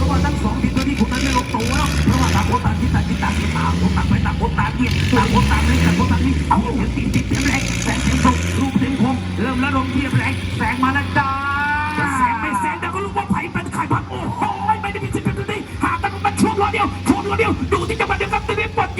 ระว่าทั้งสองทีมตัวนี้ผมนั้นไม่ลงตัวแล้วเพราะว่าต่างคนต่างคิดต่างคิดต่างคิต่างคนต่างไปต่างคนต่างเกียดต่างคนต่างเล่นต่างคนต่างนี่เอาเสียงตีติดเสีแรงแสงเสียงสุกรูปเสียงคมเริ่มระดมเทียบแรงแสงมาแล้วจ้าแสงไม่แสงแต่ก็รู้ว่าไผ่เป็นใครพักโอ้โหไม่ได้มีสิทเป็นตัวนี้หาแต่มันช่วงล้อเดียวช่วงล้อเดียวดูที่จังหวะเดียวกันตัวนี้ปวดเ